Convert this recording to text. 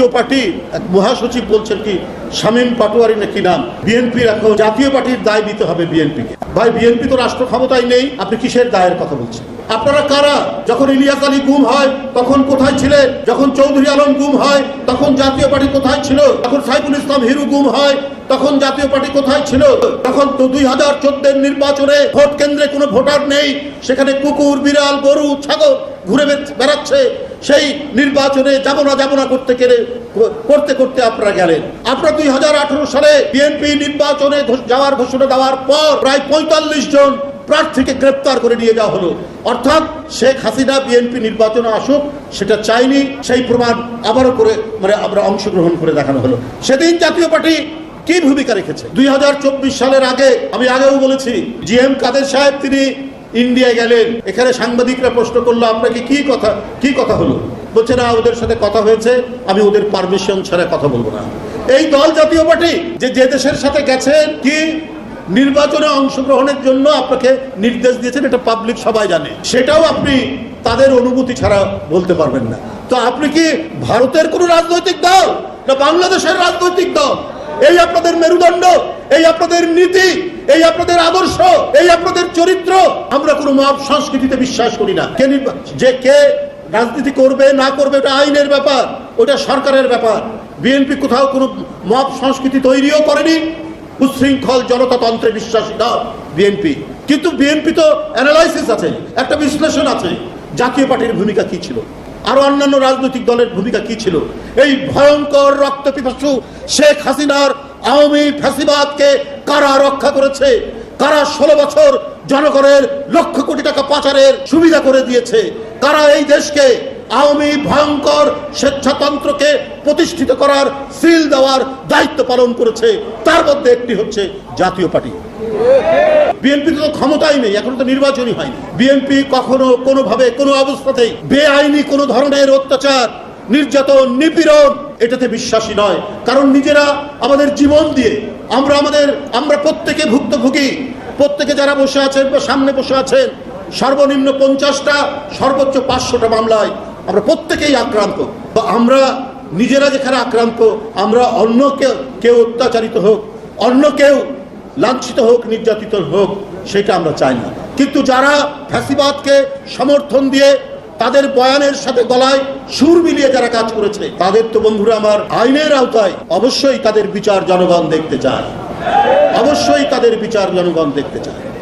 জাতীয় পার্টি, এক মহাসচিব বলছেন কি, শামীম পাটোয়ারি নাকি নাম? বিএনপির এখন জাতীয় পার্টির দায় দিতে হবে বিএনপিকে। ভাই, বিএনপি তো রাষ্ট্র ক্ষমতায় নেই, আপনি কিসের দায়ের কথা বলছেন? আপনারা কারা? যখন ইলিয়াস আলী গুম হয়, তখন কোথায় ছিলেন? যখন চৌধুরী আলম গুম হয়, তখন জাতীয় পার্টি কোথায় ছিল? তখন সাইফুল ইসলাম হিরু গুম হয়, তখন জাতীয় পার্টি কোথায় ছিল? তখন তো দুই হাজার চোদ্দের নির্বাচনে ভোট কেন্দ্রে কোনো ভোটার নেই, সেখানে কুকুর, বিড়াল, গরু, ছাগল ঘুরে বেড়াচ্ছে সেই নির্বাচনে যাব না না করতে গেলে, করতে করতে আপনারা গেলেন। আপনারা দুই হাজার আঠারো সালে বিএনপি নির্বাচনে যাওয়ার ঘোষণা দেওয়ার পর প্রায় পঁয়তাল্লিশ জন প্রার্থীকে গ্রেপ্তার করে নিয়ে যাওয়া হলো। অর্থাৎ শেখ হাসিনা বিএনপি নির্বাচনে আসুক, সেটা চাইনি, সেই প্রমাণ আবারও করে মানে আমরা অংশগ্রহণ করে দেখানো হলো। সেদিন জাতীয় পার্টি কি ভূমিকা রেখেছে? দুই হাজার চব্বিশ সালের আগে, আমি আগেও বলেছি, জি এম কাদের সাহেব, তিনি ইন্ডিয়া গেলেন, এখানে সাংবাদিকরা প্রশ্ন করল, আপনাকে কি কথা কি কথা হলো? বলছে, না, ওদের সাথে কথা হয়েছে, আমি ওদের পারমিশন ছাড়া কথা বলব না। এই দল জাতীয় পার্টি, যে যে দেশের সাথে গেছেন, কি নির্বাচনে অংশগ্রহণের জন্য আপনাকে নির্দেশ দিয়েছেন, এটা পাবলিক সবাই জানে। সেটাও আপনি তাদের অনুমতি ছাড়া বলতে পারবেন না। তো আপনি কি ভারতের কোনো রাজনৈতিক দল না বাংলাদেশের রাজনৈতিক দল? এই আপনাদের মেরুদণ্ড, এই আপনাদের নীতি এই আপনাদের আদর্শ, এই আপনাদের চরিত্র, আমরা কোনো মব সংস্কৃতিতে বিশ্বাস করি না। কে যে কে রাজনীতি করবে, না করবে ওটা আইনের ব্যাপার, ওটা সরকারের ব্যাপার। বিএনপি কোথাও কোনো মব সংস্কৃতি তৈরিও করেনি। উচ্ছৃঙ্খল জনতাতন্ত্রে বিশ্বাসী দল বিএনপি। কিন্তু বিএনপি তো অ্যানালাইসিস আছে, একটা বিশ্লেষণ আছে, জাতীয় পার্টির ভূমিকা কি ছিল? আরও অন্যান্য রাজনৈতিক দলের ভূমিকা কি ছিল? এই ভয়ঙ্কর রক্ত পিপাসু শেখ হাসিনার আওয়ামী ফ্যাসিবাদকে কারা রক্ষা করেছে? কারা ষোলো বছর জনগণের লক্ষ কোটি টাকা পাচারের সুবিধা করে দিয়েছে? কারা এই দেশকে আওয়ামী ভয়ঙ্কর স্বেচ্ছাতন্ত্রকে প্রতিষ্ঠিত করার সিল দেওয়ার দায়িত্ব পালন করেছে? তার মধ্যে একটি হচ্ছে জাতীয় পার্টি। বিএনপি তো ক্ষমতাই নেই, এখন তো নির্বাচনই হয়নি। বিএনপি কখনো কোনোভাবে কোনো অবস্থাতেই বেআইনি কোনো ধরনের অত্যাচার, নির্যাতন, নিপীড়ন এটাতে বিশ্বাসী নয়। কারণ নিজেরা আমাদের জীবন দিয়ে আমরা আমাদের, আমরা প্রত্যেকে ভুক্তভোগী। প্রত্যেকে যারা বসে আছেন বা সামনে বসে আছেন, সর্বনিম্ন পঞ্চাশটা, সর্বোচ্চ পাঁচশোটা মামলায় আমরা প্রত্যেকেই আক্রান্ত। বা আমরা নিজেরা যেখানে আক্রান্ত, আমরা অন্য কেউ কেউ অত্যাচারিত হোক, অন্য কেউ লাঞ্ছিত হোক, নির্যাতিত হোক, সেটা আমরা চাই না। কিন্তু যারা ফ্যাসিবাদকে সমর্থন দিয়ে তাদের বয়ানের সাথে গলায় সুর মিলিয়ে যারা কাজ করেছে, তাদের তো বন্ধুরা আমার আইনের আওতায় অবশ্যই তাদের বিচার জনগণ দেখতে চায়। অবশ্যই তাদের বিচার জনগণ দেখতে চায়।